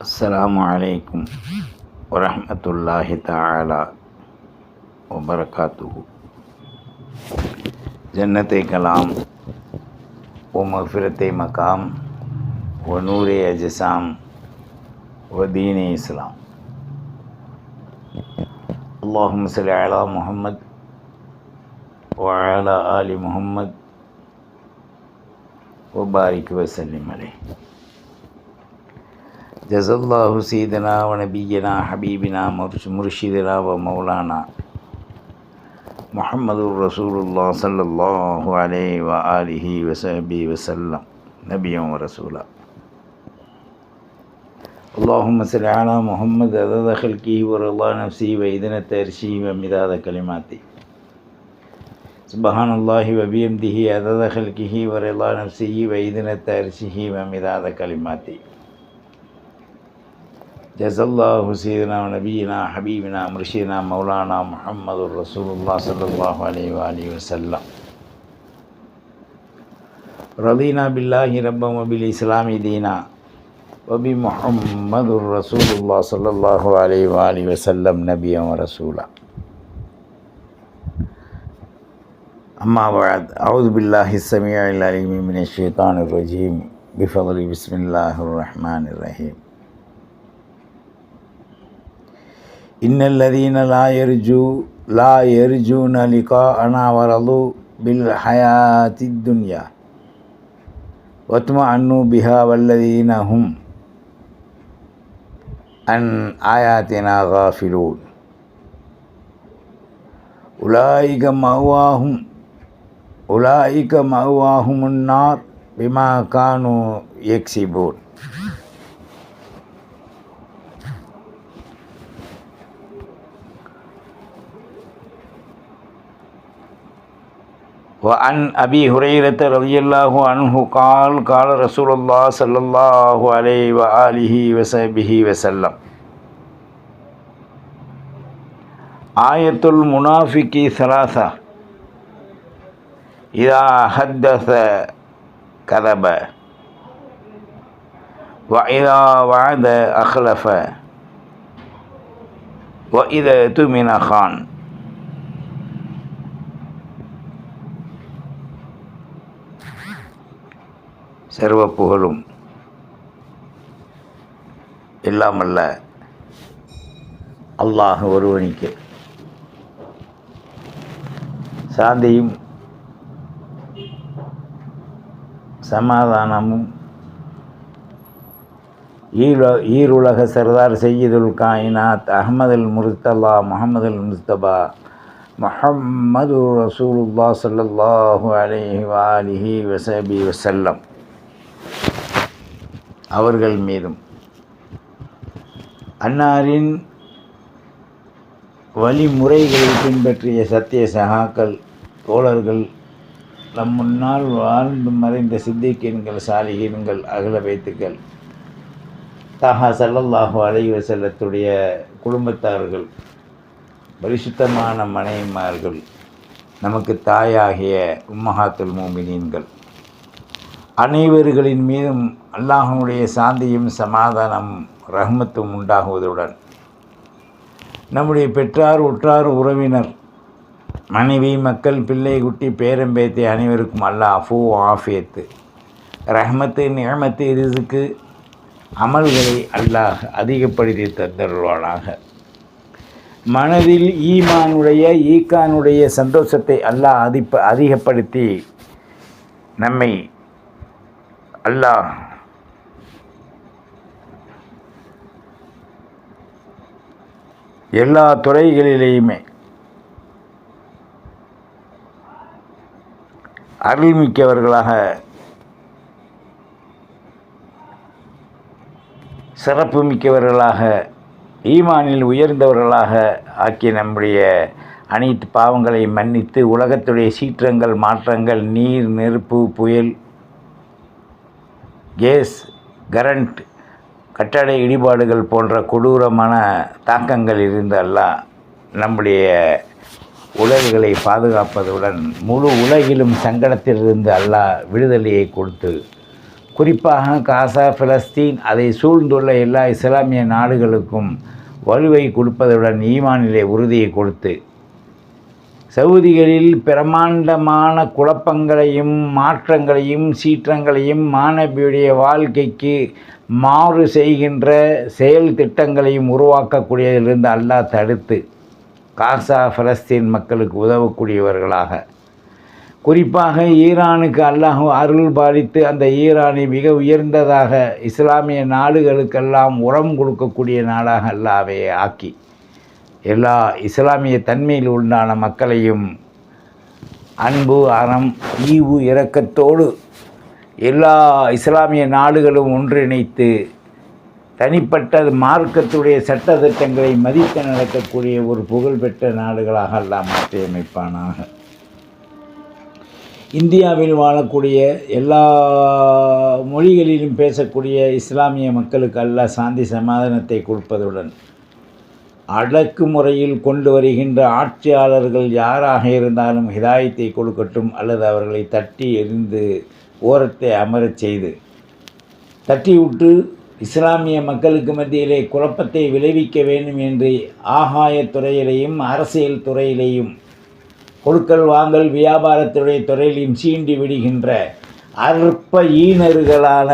السلام علیکم ورحمۃ اللہ تعالی وبرکاتہ۔ جنت کلام و مغفرت مقام و نور اجسام و دین اسلام۔ اللہم صلی علی محمد وعلی آل محمد وبارک وسلم علیہ۔ جزا الله سيدنا ونبينا حبيبنا مرش- مرشدنا ومولانا محمد رسول الله صلى الله عليه وآله وصحبه وسلم نبيا ورسولا اللهم صل على محمد عدد خلقه ورضا نفسه وإذنة عرشه ومداد كلماته سبحان الله وبحمده عدد خلقه ورضا نفسه وإذنة عرشه ومداد كلماته جزا الله سيدنا ونبينا حبيبنا مرشدنا مولانا محمد رسول الله صلى الله عليه وآله وسلم. رضينا بالله ربا وبالإسلام دينا وبمحمد رسول الله صلى الله عليه وآله وسلم نبيا ورسولا. أما بعد أعوذ بالله السميع العليم من الشيطان الرجيم. بفضل بسم الله الرحمن الرحيم. இன்னல்லதீன லா எரிஜூ லா எரிஜூன லிகா அனா வரலு பில் ஹயாத்தி துன்யா ஒத்ம அன்னு பிஹா வல்லதீனஹும் அன் ஆயாத்தினா காஃபிலூன் உலாயிக மஹ்வாகும் உலாயிக மஹ்வாகும் முன்னார் பிமா கானு எக்ஸிபூன் وعن أبي هريرة رضي الله عنه قال قال رسول الله صلى الله عليه وآله وصحبه وسلم. آية المنافق ثلاثة. إذا حدث كذب. وإذا وعد أخلف. وإذا اؤتمن خان. சர்வ புகழும். இல்லாமல்ல அல்லாஹ் ஒருவனுக்கு. சாந்தியும் சமாதானமும் ஈர ஈருலக சர்தார் சையீதுல் காயினாத் அஹமதுல் முர்தலா முஹம்மதுல் முஸ்தபா முஹம்மது ரசூலுல்லா சல்லாஹூ அலைஹி வாலிஹி வசபி வசல்லம் அவர்கள் மீதும். அன்னாரின் வழிமுறைகளை பின்பற்றிய சத்திய சகாக்கள் தோழர்கள் நம் முன்னால் வாழ்ந்து மறைந்த சித்திக்கீன்கள் சாலிகீன்கள் அகல வைத்துக்கள் தாஹா சல்லல்லாஹு அலைஹி செல்லத்துடைய குடும்பத்தார்கள் பரிசுத்தமான மனைவிமார்கள் நமக்கு தாயாகிய உம்மஹாத்துல் மோமினீன்கள். அனைவர்களின் மீதும் அல்லாஹனுடைய சாந்தியும் சமாதானம் ரஹ்மத்தும் உண்டாகுவதுடன் நம்முடைய பெற்றார் உற்றார் உறவினர் மனைவி மக்கள் பிள்ளை குட்டி பேரம்பேத்தை அனைவருக்கும் அல்லாஹ் அஃபூ ஆஃபியத்து ரஹ்மத்து நியமத்து ரிசுக்கு அமல்களை அல்லாஹ் அதிகப்படுத்தி தந்தருவானாக மனதில் ஈமானுடைய ஈக்கானுடைய சந்தோஷத்தை அல்லாஹ் அதிப்ப அதிகப்படுத்தி நம்மை அல்லாஹ். எல்லா துறைகளிலேயுமே அருள்மிக்கவர்களாக சிறப்பு மிக்கவர்களாக ஈமானில் உயர்ந்தவர்களாக ஆக்கி நம்முடைய அனைத்து பாவங்களை மன்னித்து உலகத்துடைய சீற்றங்கள் மாற்றங்கள் நீர் நெருப்பு புயல் கேஸ் கரண்ட் கட்டட இடிபாடுகள் போன்ற கொடூரமான தாக்கங்கள் இருந்தெல்லாம் நம்முடைய உடல்களை பாதுகாப்பதுடன் முழு உலகிலும் சங்கடத்திலிருந்து அல்லாஹ் விடுதலையை கொடுத்து குறிப்பாக காசா பிலஸ்தீன் அதை சூழ்ந்துள்ள எல்லா இஸ்லாமிய நாடுகளுக்கும் வலுவை கொடுப்பதுடன் ஈமானிலே உறுதியை கொடுத்து சவுதிகளில் பிரமாண்டமான குழப்பங்களையும் மாற்றங்களையும் சீற்றங்களையும் மாணவியுடைய வாழ்க்கைக்கு மாறு செய்கின்ற செயல் திட்டங்களையும் உருவாக்கக்கூடியதிலிருந்து அல்லாஹ் தடுத்து காசா பலஸ்தீன் மக்களுக்கு உதவக்கூடியவர்களாக. குறிப்பாக ஈரானுக்கு அல்லாஹ் அருள் பாலித்து அந்த ஈரானை மிக உயர்ந்ததாக இஸ்லாமிய நாடுகளுக்கெல்லாம் உரம் கொடுக்கக்கூடிய நாடாக அல்லாவே ஆக்கி. எல்லா இஸ்லாமிய தன்மையில் உண்டான மக்களையும் அன்பு அறம் ஈவு இரக்கத்தோடு எல்லா இஸ்லாமிய நாடுகளும் ஒன்றிணைத்து தனிப்பட்ட மார்க்கத்துடைய சட்டத்திட்டங்களை மதித்து நடக்கக்கூடிய ஒரு புகழ்பெற்ற நாடுகளாக எல்லாம் மாற்றியமைப்பானாக. இந்தியாவில் வாழக்கூடிய எல்லா மொழிகளிலும் பேசக்கூடிய இஸ்லாமிய மக்களுக்கு அல்ல சாந்தி சமாதானத்தை கொடுப்பதுடன் அடக்குமுறையில் கொண்டு வருகின்ற ஆட்சியாளர்கள் யாராக இருந்தாலும் ஹிதாயத்தை கொடுக்கட்டும் அல்லது அவர்களை தட்டி எரிந்து ஓரத்தை அமரச் செய்து தட்டிவிட்டு இஸ்லாமிய மக்களுக்கு மத்தியிலே குழப்பத்தை விளைவிக்க வேண்டும் என்று ஆகாயத் துறையிலேயும் அரசியல் துறையிலேயும் கொடுக்கல் வாங்கல் வியாபாரத்துடைய துறையிலையும் சீண்டி விடுகின்ற அற்ப ஈனர்களான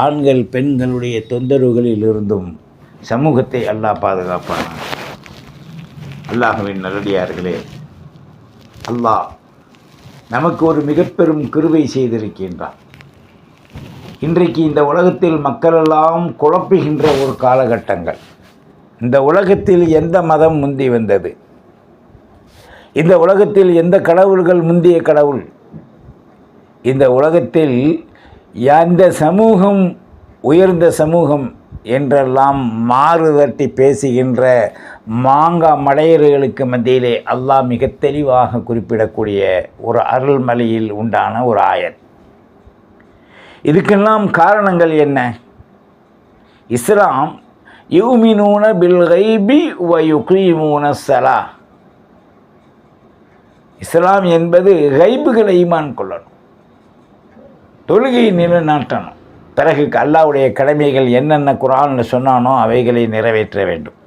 ஆண்கள் பெண்களுடைய தொந்தரவுகளில் இருந்தும் சமூகத்தை அல்லாஹ் பாதுகாப்பான் அல்லாஹுவின் நல்லடியார்களே அல்லாஹ் நமக்கு ஒரு மிக பெரும் கிருவை செய்திருக்கின்றான். இன்றைக்கு இந்த உலகத்தில் மக்களெல்லாம் குழப்புகின்ற ஒரு காலகட்டங்கள். இந்த உலகத்தில் எந்த மதம் முந்தி வந்தது? இந்த உலகத்தில் எந்த கடவுள்கள் முந்திய கடவுள்? இந்த உலகத்தில் எந்த சமூகம் உயர்ந்த சமூகம் என்றெல்லாம் மாறுதட்டி பேசுகின்ற மாங்கா மடையர்களுக்கு மத்தியிலே அல்லாஹ் மிக தெளிவாக குறிப்பிடக்கூடிய ஒரு அருள்மலையில் உண்டான ஒரு ஆயர் இதுக்கெல்லாம் காரணங்கள் என்ன? இஸ்லாம் யூமினூன பில் வயுக்ரீமூன சலா இஸ்லாம் என்பது கைபுகளை ஈமான் கொள்ளணும். தொழுகையை நிலைநாட்டணும். பிறகு அல்லாவுடைய கடமைகள் என்னென்ன குரான்னு சொன்னானோ அவைகளை நிறைவேற்ற வேண்டும்.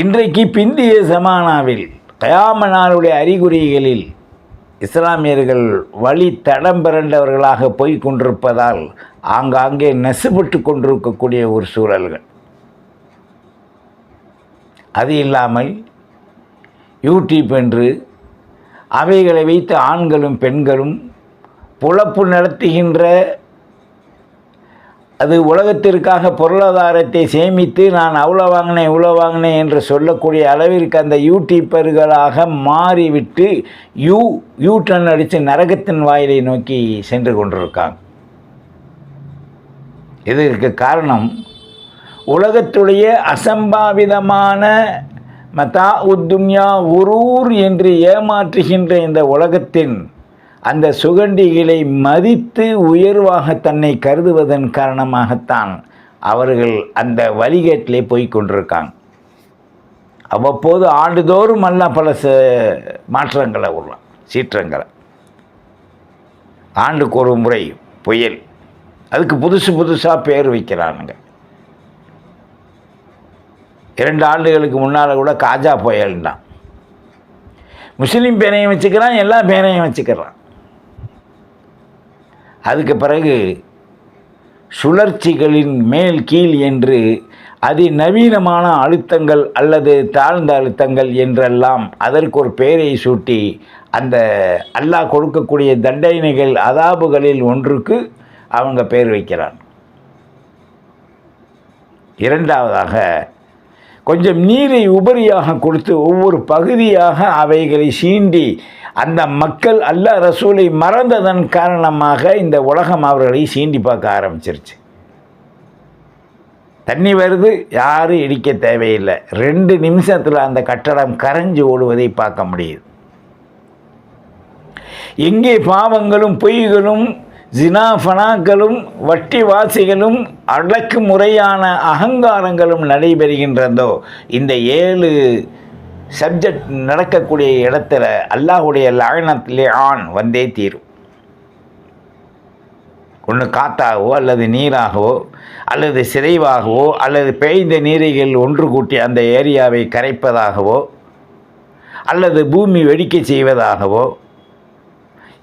இன்றைக்கு பிந்திய ஜமானாவில் கயாம நாளுடைய அறிகுறிகளில் இஸ்லாமியர்கள் வழி தடம் பிறண்டவர்களாக போய் கொண்டிருப்பதால் ஆங்காங்கே நெசுபட்டு கொண்டிருக்கக்கூடிய ஒரு சூழல்கள். அது இல்லாமல் யூடியூப் என்று அவைகளை வைத்து ஆண்களும் பெண்களும் புழப்பு நடத்துகின்ற அது உலகத்திற்காக பொருளாதாரத்தை சேமித்து நான் அவ்வளோ வாங்கினேன் இவ்வளோ வாங்கினேன் என்று சொல்லக்கூடிய அளவிற்கு அந்த யூடியூப்பர்களாக மாறிவிட்டு யூ யூ டர்ன் அடித்து நரகத்தின் வாயிலை நோக்கி சென்று கொண்டிருக்காங்க. இதற்கு காரணம் உலகத்துடைய அசம்பாவிதமான மதா உத்துன்யா உரூர் என்று ஏமாற்றுகின்ற இந்த உலகத்தின் அந்த சுகண்டிகளை மதித்து உயர்வாக தன்னை கருதுவதன் காரணமாகத்தான் அவர்கள் அந்த வழிகேட்டிலே போய் கொண்டிருக்காங்க. அவ்வப்போது ஆண்டுதோறும் அல்ல பல ச மாற்றங்களை விடலாம் சீற்றங்களை. ஆண்டுக்கு ஒரு முறை புயல். அதுக்கு புதுசு புதுசாக பேர் வைக்கிறானுங்க. இரண்டு ஆண்டுகளுக்கு முன்னால் கூட காஜா புயல்தான் முஸ்லீம் பேனையும் வச்சுக்கிறான் எல்லா பேனையும் வச்சுக்கிறான். அதுக்கு பிறகு சுழற்சிகளின் மேல் கீழ் என்று அதிநவீனமான அழுத்தங்கள் அல்லது தாழ்ந்த அழுத்தங்கள் என்றெல்லாம் அதற்கு ஒரு பெயரை சூட்டி அந்த அல்லாஹ் கொடுக்கக்கூடிய தண்டனைகள் அதாபுகளில் ஒன்றுக்கு அவங்க பெயர் வைக்கிறான். இரண்டாவதாக கொஞ்சம் நீரை உபரியாக கொடுத்து ஒவ்வொரு பகுதியாக அவைகளை சீண்டி அந்த மக்கள் அல்ல ரசூலை மறந்ததன் காரணமாக இந்த உலகம் அவர்களை சீண்டி பார்க்க ஆரம்பிச்சிருச்சு. தண்ணி வருது யாரும் இடிக்க தேவையில்லை. ரெண்டு நிமிஷத்தில் அந்த கட்டடம் கரைஞ்சு ஓடுவதை பார்க்க முடியுது. எங்கே பாவங்களும் பொய்களும் ஜினாஃபனாக்களும் வட்டி வாசிகளும் அடக்கு முறையான அகங்காரங்களும் நடைபெறுகின்றதோ இந்த ஏழு சப்ஜெக்ட் நடக்கக்கூடிய இடத்துல அல்லாஹுடைய லாயனத்திலே ஆண் வந்தே தீரும். ஒன்று காத்தாகவோ அல்லது நீராகவோ அல்லது சிதைவாகவோ அல்லது பேய்ந்த நீரைகள் ஒன்று கூட்டி அந்த ஏரியாவை கரைப்பதாகவோ அல்லது பூமி வெடிக்க செய்வதாகவோ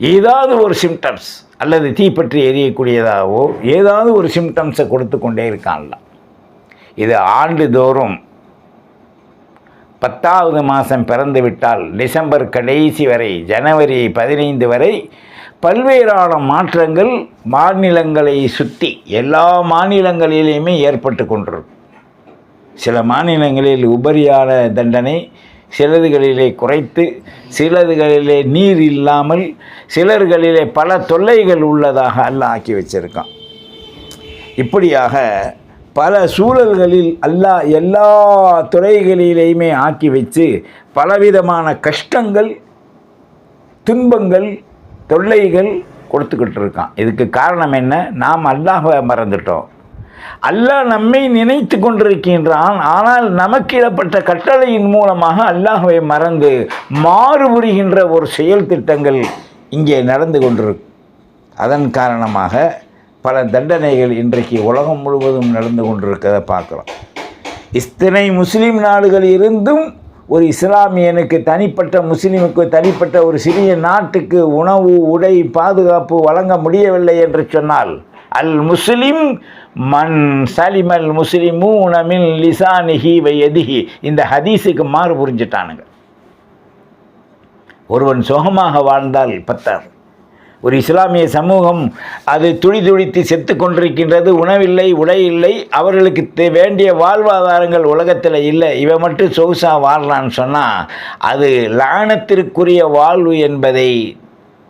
ஏதாவது ஒரு சிம்டம்ஸ் அல்லது தீப்பற்றி எரியக்கூடியதாகவோ ஏதாவது ஒரு சிம்டம்ஸை கொடுத்து கொண்டே இருக்கான்லாம் இது ஆண்டுதோறும் பத்தாவது மாதம் பிறந்து விட்டால் டிசம்பர் கடைசி வரை ஜனவரி பதினைந்து வரை பல்வேறான மாற்றங்கள் மாநிலங்களை சுற்றி எல்லா மாநிலங்களிலேயுமே ஏற்பட்டு கொண்டிருக்கும். சில மாநிலங்களில் உபரியான தண்டனை சிலதுகளிலே குறைத்து சிலதுகளிலே நீர் இல்லாமல் சிலர்களிலே பல தொல்லைகள் உள்ளதாக அல்ல ஆக்கி வச்சிருக்கான். இப்படியாக பல சூழல்களில் அல்லாஹ் எல்லா துறைகளிலேயுமே ஆக்கி வச்சு பலவிதமான கஷ்டங்கள் துன்பங்கள் தொல்லைகள் கொடுத்துக்கிட்டு இருக்கான். இதுக்கு காரணம் என்ன? நாம் அல்லாஹை மறந்துட்டோம். அல்லாஹ் நம்மை நினைத்து கொண்டிருக்கின்றான். ஆனால் நமக்கு இடப்பட்ட கட்டளையின் மூலமாக அல்லாஹுவை மறந்து மாறுபடுகின்ற ஒரு செயல் திட்டங்கள் இங்கே நடந்து கொண்டிருக்கு அதன் காரணமாக பல தண்டனைகள் இன்றைக்கு உலகம் முழுவதும் நடந்து கொண்டிருக்கிறத பார்க்குறோம். இத்தனை முஸ்லீம் நாடுகள் இருந்தும் ஒரு இஸ்லாமியனுக்கு தனிப்பட்ட முஸ்லீமுக்கு தனிப்பட்ட ஒரு சிறிய நாட்டுக்கு உணவு உடை பாதுகாப்பு வழங்க முடியவில்லை என்று சொன்னால் அல் முஸ்லிம் மன் சலிமல் முஸ்லிமு உணமின் லிசானிஹி வையதிஹி இந்த ஹதீஸுக்கு மாறு புரிஞ்சிட்டானுங்க. ஒருவன் சுகமாக வாழ்ந்தால் பத்தாது. ஒரு இஸ்லாமிய சமூகம் அது துடி துடித்து செத்து கொண்டிருக்கின்றது உணவில்லை உடை இல்லை அவர்களுக்கு தே- வேண்டிய வாழ்வாதாரங்கள் உலகத்தில் இல்லை இவன் மட்டும் சொகுசா வாழலான்னு சொன்னால் அது லானத்திற்குரிய வாழ்வு என்பதை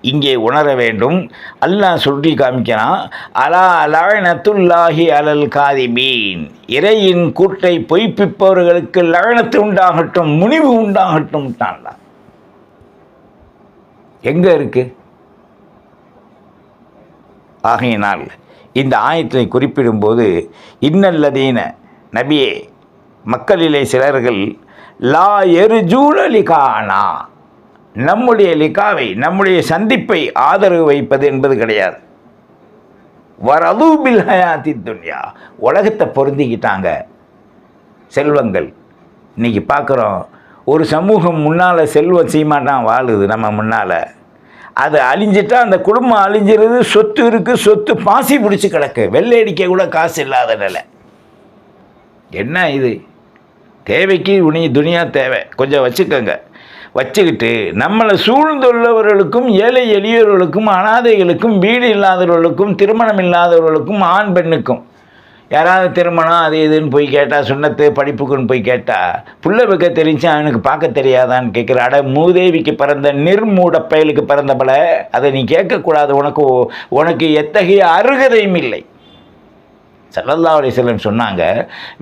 இங்கே உணர வேண்டும். அல்லாஹ் சுட்டி காமிக்கிறான் அலா லழனத்துல்லாஹி அலல் காதிபீன். இறையின் கூட்டை பொய்ப்பிப்பவர்களுக்கு லழனத்து உண்டாகட்டும் முனிவு உண்டாகட்டும் தான் எங்கே இருக்குது ஆகையினால் இந்த ஆயத்தை குறிப்பிடும்போது இன்னல்லதீன நபியே மக்களிலே சிலர்கள் லா எருஜூன லிகானா. நம்முடைய லிகாவை நம்முடைய சந்திப்பை ஆதரவு வைப்பது என்பது கிடையாது. வரதூபில் ஹயாத்தி துன்யா. உலகத்தை பொருந்திக்கிட்டாங்க செல்வங்கள். இன்னைக்கு பார்க்குறோம் ஒரு சமூகம் முன்னால் செல்வம் சீமாட்டான் வாழுது நம்ம முன்னால். அது அழிஞ்சிட்டா அந்த குடும்பம் அழிஞ்சிருது சொத்து இருக்குது சொத்து பாசி பிடிச்சி கிடக்கு. வெள்ளை அடிக்க கூட காசு இல்லாத நிலை. என்ன இது? தேவைக்கு உனி துணியா தேவை. கொஞ்சம் வச்சுக்கோங்க. வச்சுக்கிட்டு நம்மளை சூழ்ந்துள்ளவர்களுக்கும் ஏழை எளியவர்களுக்கும் அனாதைகளுக்கும் வீடு இல்லாதவர்களுக்கும் திருமணம் இல்லாதவர்களுக்கும் ஆண் பெண்ணுக்கும் யாராவது திருமணம் அது இதுன்னு போய் கேட்டால் சுண்ணத்து படிப்புக்குன்னு போய் கேட்டால் புள்ள வைக்க தெரிஞ்சு அவனுக்கு பார்க்க தெரியாதான்னு கேட்குற அட மூதேவிக்கு பிறந்த நிர்மூட பயலுக்கு பிறந்தபல அதை நீ கேட்கக்கூடாது. உனக்கு உனக்கு எத்தகைய அருகதையும் இல்லை. சல்லல்லா அலிஸ்லம் சொன்னாங்க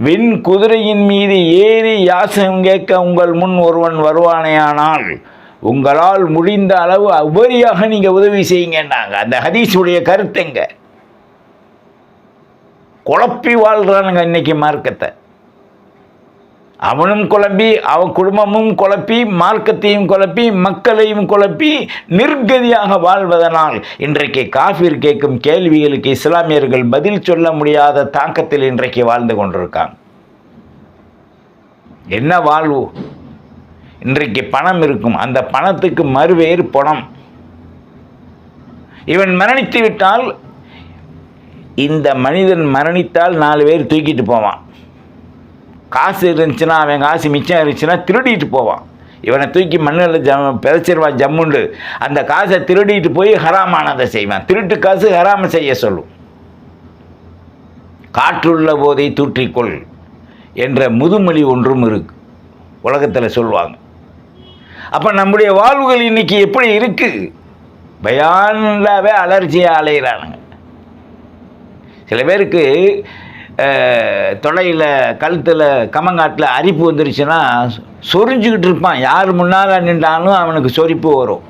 விண் குதிரையின் மீது ஏறி யாசம் கேட்க உங்கள் முன் ஒருவன் வருவானேயானால் உங்களால் முடிந்த அளவு உபரியாக நீங்கள் உதவி செய்யுங்கன்னாங்க. அந்த ஹதீஸுடைய கருத்துங்க குழப்பி வாழ்கிறானுங்க இன்னைக்கு மார்க்கத்தை. அவனும் குழப்பி அவன் குடும்பமும் குழப்பி மார்க்கத்தையும் குழப்பி மக்களையும் குழப்பி நிர்கதியாக வாழ்வதனால் இன்றைக்கு காஃபிர் கேட்கும் கேள்விகளுக்கு இஸ்லாமியர்கள் பதில் சொல்ல முடியாத தாக்கத்தில் இன்றைக்கு வாழ்ந்து கொண்டிருக்காங்க. என்ன வாழ்வு? இன்றைக்கு பணம் இருக்கும். அந்த பணத்துக்கு மறுவேறு பணம். இவன் மரணித்து விட்டால் இந்த மனிதன் மரணித்தால் நாலு பேர் தூக்கிட்டு போவான். காசு இருந்துச்சுன்னா அவன் காசு மிச்சம் இருந்துச்சுன்னா திருடிட்டு போவான். இவனை தூக்கி மண்ணில் ஜம் பிதச்சிருவான் ஜம்முண்டு. அந்த காசை திருடிட்டு போய் ஹராமானதை செய்வான். திருட்டு காசு ஹராம செய்ய சொல்லும். காற்றுள்ள போதை தூற்றிக்கொள் என்ற முதுமொழி ஒன்றும் இருக்கு. உலகத்தில் சொல்லுவாங்க. அப்போ நம்முடைய வாழ்வுகள் இன்னைக்கு எப்படி இருக்குது பயானாவே அலர்ஜியாக அலைகிறானுங்க சில பேருக்கு தொடையில் கழுத்தில் கமங்காட்டில் அரிப்பு வந்துருச்சுன்னா சொரிஞ்சுக்கிட்டு இருப்பான். யார் முன்னால் நின்றாலும் அவனுக்கு சொரிப்பு வரும்.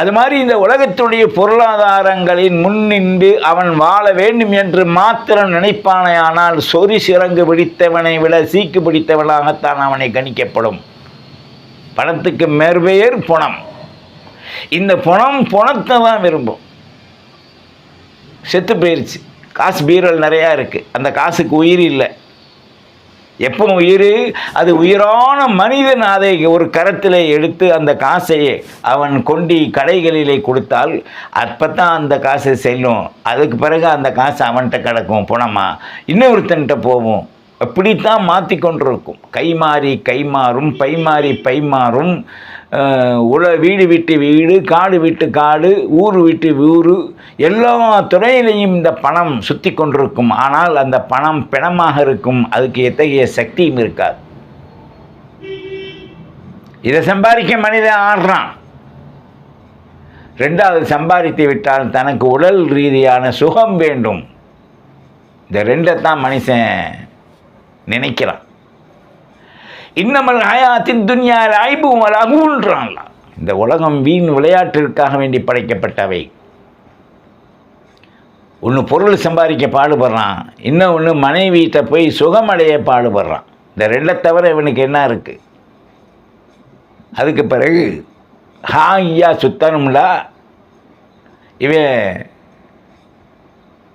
அது மாதிரி இந்த உலகத்துடைய பொருளாதாரங்களின் முன் நின்று அவன் வாழ வேண்டும் என்று மாத்திரம் நினைப்பானேயானால் சொறி சிறங்கு பிடித்தவனை விட சீக்கு பிடித்தவனாகத்தான் அவனை கணிக்கப்படும். பணத்துக்கு மேற்பெயர் பணம். இந்த பணம் பணத்தை தான் விரும்பும். செத்து போயிடுச்சு காசு பீரல் நிறையா இருக்குது அந்த காசுக்கு உயிர் இல்லை. எப்போ உயிர்? அது உயிரான மனிதன் அதை ஒரு கரத்தில் எடுத்து அந்த காசை அவன் கொண்டி கடைகளிலே கொடுத்தால் அப்போ தான் அந்த காசு செல்லும். அதுக்கு பிறகு அந்த காசு அவன்கிட்ட கிடக்கும். பணமா இன்னொருத்தன்கிட்ட போகும் அப்படித்தான் மாற்றி கொண்டிருக்கும் கை மாறி கை மாறும் பை மாறி பை மாறும் உல வீடு விட்டு வீடு காடு விட்டு காடு ஊர் விட்டு ஊர் எல்லா துறையிலையும் இந்த பணம் சுற்றி கொண்டிருக்கும். ஆனால் அந்த பணம் பிணமாக இருக்கும். அதுக்கு எத்தகைய சக்தியும் இருக்காது. இதை சம்பாதிக்க மனிதன் ஆடுறான் ரெண்டாவது சம்பாதித்து விட்டால் தனக்கு உடல் ரீதியான சுகம் வேண்டும். இந்த ரெண்டை தான் மனுஷன் நினைக்கிறான். இன்னமல் ஹயாத்தின் துன்யா ஐபும் லகுன்றான்ல இந்த உலகம் வீண் விளையாட்டிற்காக வேண்டி படைக்கப்பட்டவை. ஒன்று பொருள் சம்பாதிக்க பாடுபடுறான் இன்னும் ஒன்று மனைவியிட்ட போய் சுகமடைய பாடுபடுறான். இந்த ரெண்டை தவிர இவனுக்கு என்ன இருக்குது அதுக்கு பிறகு ஹா ஐயா சுத்தணும்ல? இவன்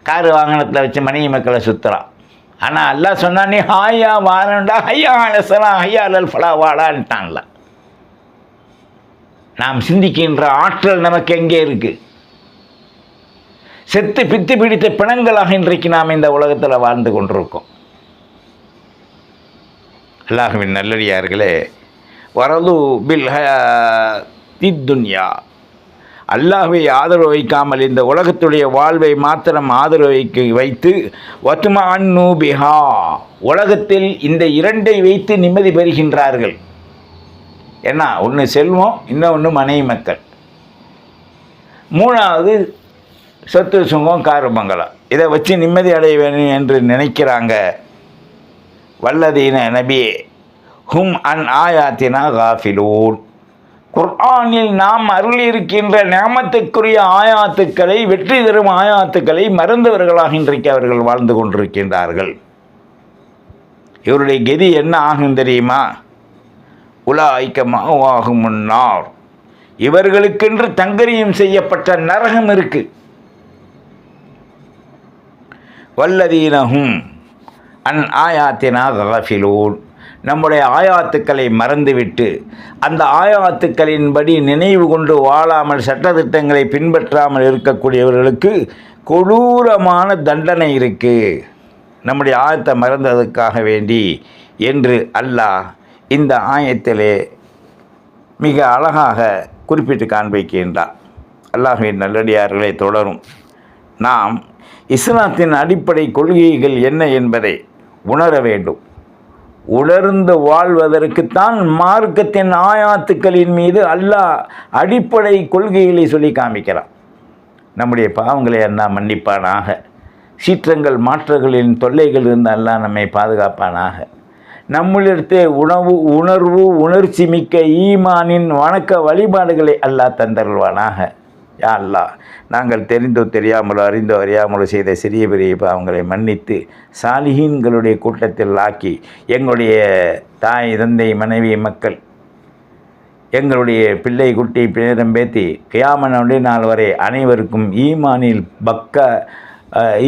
கார் வாகனத்தில் வச்சு மனைவி மக்களை சுற்றுறான் ஆனால் அல்லாஹ் சொன்னான் நீ ஹாயா வாரண்டா ஹையா அலசலாம் ஹையா அலல் ஃபலா வாடான்ட்டான்ல. நாம் சிந்திக்கின்ற ஆற்றல் நமக்கு எங்கே இருக்கு? செத்து பித்து பிடித்த பிணங்களாக இன்றைக்கு நாம் இந்த உலகத்தில் வாழ்ந்து கொண்டிருக்கோம். அல்லாஹுவின் நல்லடியார்களே வரது பில் துன்யா. அல்லாஹை ஆதரவு வைக்காமல் இந்த உலகத்துடைய வாழ்வை மாத்திரம் ஆதரவு வைக்க வைத்து வத்துமா அன்னு பிஹா. உலகத்தில் இந்த இரண்டை வைத்து நிம்மதி பெறுகின்றார்கள். என்ன ஒன்று செல்வம் இன்னொன்று மனைவி மக்கள். மூணாவது சொத்து சுங்கம் காரு பங்களா. இதை வச்சு நிம்மதி அடைய வேணும் என்று நினைக்கிறாங்க வல்லதீன நபியே. ஹும் அன் ஆயாத்தினா காஃபிலூன். குர்ஆனில் நாம் அருளியிருக்கின்ற ஞாமத்துக்குரிய ஆயாத்துக்களை வெற்றி தரும் ஆயாத்துக்களை மறந்தவர்களாக இன்றைக்கு அவர்கள் வாழ்ந்து கொண்டிருக்கின்றார்கள். இவருடைய கதி என்ன ஆகும் தெரியுமா? உலா ஐக்கமாகும் முன்னார் இவர்களுக்கென்று தங்கரியம் செய்யப்பட்ட நரகம் இருக்கு. வல்லதீனகும் அன் ஆயாத்தினா கஃபிலூன் நம்முடைய ஆயாத்துக்களை மறந்துவிட்டு அந்த ஆயாத்துக்களின்படி நினைவு கொண்டு வாழாமல் சட்டத்திட்டங்களை பின்பற்றாமல் இருக்கக்கூடியவர்களுக்கு கொடூரமான தண்டனை இருக்குது நம்முடைய ஆயத்தை மறந்ததுக்காக வேண்டி என்று அல்லாஹ் இந்த ஆயத்திலே மிக அழகாக குறிப்பிட்டு காண்பிக்கின்றார். அல்லாஹுவின் நல்லடியார்களை தொடரும். நாம் இஸ்லாத்தின் அடிப்படை கொள்கைகள் என்ன என்பதை உணர வேண்டும். உணர்ந்து வாழ்வதற்குத்தான் மார்க்கத்தின் ஆயாத்துக்களின் மீது அல்லாஹ் அடிப்படை கொள்கைகளை சொல்லி காமிக்கிறான். நம்முடைய பாவங்களை அல்லாஹ் மன்னிப்பானாக. சீற்றங்கள் மாற்றங்களின் தொல்லைகள் இருந்து அல்லாஹ் நம்மை பாதுகாப்பானாக. நம்மளிடத்தே உணவு உணர்வு உணர்ச்சி மிக்க ஈமானின் வணக்க வழிபாடுகளை அல்லாஹ் தந்தருள்வானாக. யா அல்லாஹ் நாங்கள் தெரிந்தோ தெரியாமலோ அறிந்தோ அறியாமலோ செய்த சிறிய பெரிய அவங்களை மன்னித்து சாலிஹீன்களுடைய கூட்டத்தில் ஆக்கி எங்களுடைய தாய் தந்தை மனைவி மக்கள் எங்களுடைய பிள்ளை குட்டி பேரம் பேத்தி கியாமனுடைய நாள் வரை அனைவருக்கும் ஈமானில் பக்க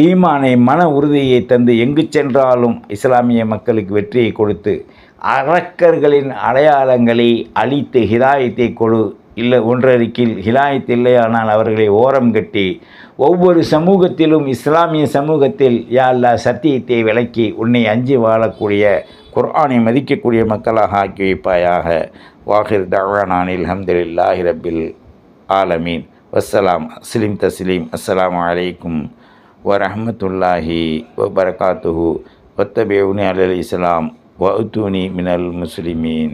ஈமானை மன உறுதியை தந்து எங்கு சென்றாலும் இஸ்லாமிய மக்களுக்கு வெற்றியை கொடுத்து அரக்கர்களின் அடையாளங்களை அழித்து ஹிதாயத்தை கொடு இல்லை ஒன்றறிக்கில் ஹிதாயத் இல்லையானால் அவர்களை ஓரம் கட்டி ஒவ்வொரு சமூகத்திலும் இஸ்லாமிய சமூகத்தில் யா சத்தியத்தை விளக்கி உன்னை அஞ்சி வாழக்கூடிய குர்ஆனை மதிக்கக்கூடிய மக்களாக ஆக்கி வைப்பாயாக. வாஹிர் தவானானில் அல்ஹம்துலில்லாஹி ரப்பில் ஆலமீன். வஸ்ஸலாம் அஸ்லீம் தஸ்லீம் அஸ்ஸலாமு அலைக்கும் வரஹ்மத்துல்லாஹி வபரகாத்துஹு. வத்தபியூனி அலல் இஸ்லாம் வஅத்தூனி மினல் முஸ்லிமீன்.